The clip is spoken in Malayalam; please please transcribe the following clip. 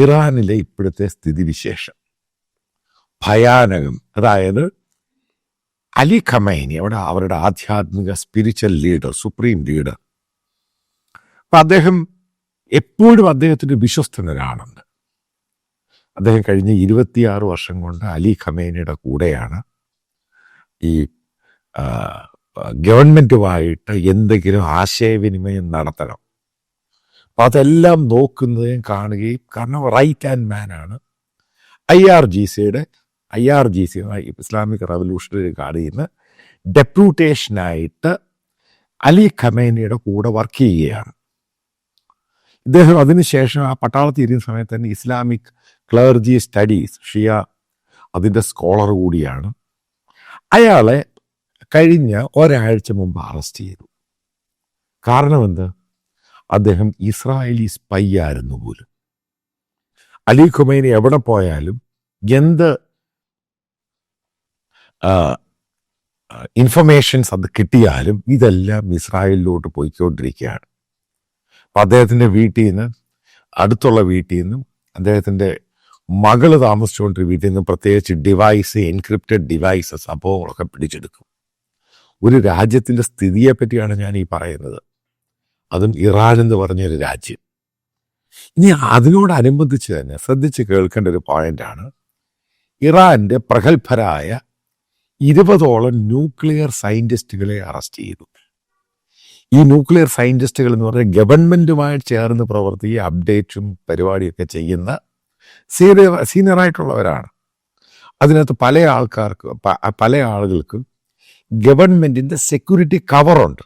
ഇറാനിലെ ഇപ്പോഴത്തെ സ്ഥിതിവിശേഷം. ഭയാനകം. അതായത് അലി ഖമൈനി അവിടെ അവരുടെ ആധ്യാത്മിക സ്പിരിച്വൽ ലീഡർ സുപ്രീം ലീഡർ അപ്പം അദ്ദേഹം എപ്പോഴും അദ്ദേഹത്തിന്റെ വിശ്വസ്തനൊരാളുണ്ട് അദ്ദേഹം കഴിഞ്ഞ ഇരുപത്തിയാറ് വർഷം കൊണ്ട് അലി ഖമേനിയുടെ കൂടെയാണ് ഈ ഗവൺമെന്റുമായിട്ട് എന്തെങ്കിലും ആശയവിനിമയം നടത്തണം. അതെല്ലാം നോക്കുന്നതും കാണുകയും കാരണം റൈറ്റ് ഹാൻഡ് മാൻ ആണ്. ഐ ആർ ജി സിയുടെ I R G C Islamic revolutionary ഗാർഡിൽ നിന്ന് ഡെപ്യൂട്ടേഷനായിട്ട് അലി ഖമേനിയുടെ കൂടെ വർക്ക് ചെയ്യുകയാണ്. ഇദ്ദേഹം അതിനുശേഷം ആ പട്ടാളത്തിൽ ഇരുന്ന സമയത്ത് തന്നെ ഇസ്ലാമിക് ക്ലർജി സ്റ്റഡീസ് ഷിയ അതിന്റെ സ്കോളർ കൂടിയാണ്. അയാളെ കഴിഞ്ഞ ഒരാഴ്ച മുമ്പ് അറസ്റ്റ് ചെയ്തു. കാരണം എന്ത്? അദ്ദേഹം ഇസ്രായേലി സ്പൈ ആയിരുന്നു പോലും. അലി ഖുമൈനി എവിടെ പോയാലും എന്ത് ഇൻഫർമേഷൻസ് അത് കിട്ടിയാലും ഇതെല്ലാം ഇസ്രായേലിലോട്ട് പോയിക്കൊണ്ടിരിക്കുകയാണ്. അപ്പം അദ്ദേഹത്തിന്റെ വീട്ടിൽ നിന്ന് അടുത്തുള്ള വീട്ടിൽ നിന്നും അദ്ദേഹത്തിന്റെ മകൾ താമസിച്ചുകൊണ്ടിരിക്കുന്ന വീട്ടിൽ നിന്നും പ്രത്യേകിച്ച് ഡിവൈസ് എൻക്രിപ്റ്റഡ് ഡിവൈസ് സംഭവങ്ങളൊക്കെ പിടിച്ചെടുക്കും. ഒരു രാജ്യത്തിന്റെ സ്ഥിതിയെ പറ്റിയാണ് ഞാൻ ഈ പറയുന്നത്. അതും ഇറാൻ എന്ന് പറഞ്ഞൊരു രാജ്യം. ഇനി അതിനോടനുബന്ധിച്ച് തന്നെ ശ്രദ്ധിച്ച് കേൾക്കേണ്ട ഒരു പോയിന്റാണ് ഇറാന്റെ പ്രഗത്ഭരായ ഇരുപതോളം ന്യൂക്ലിയർ സയന്റിസ്റ്റുകളെ അറസ്റ്റ് ചെയ്തു. ഈ ന്യൂക്ലിയർ സയന്റിസ്റ്റുകൾ എന്ന് പറഞ്ഞാൽ ഗവൺമെന്റുമായി ചേർന്ന് പ്രവർത്തി അപ്ഡേറ്റും പരിപാടിയൊക്കെ ചെയ്യുന്ന സീനിയർ സീനിയറായിട്ടുള്ളവരാണ്. അതിനകത്ത് പല ആൾക്കാർക്ക് പല ആളുകൾക്കും ഗവൺമെന്റിന്റെ സെക്യൂരിറ്റി കവറുണ്ട്.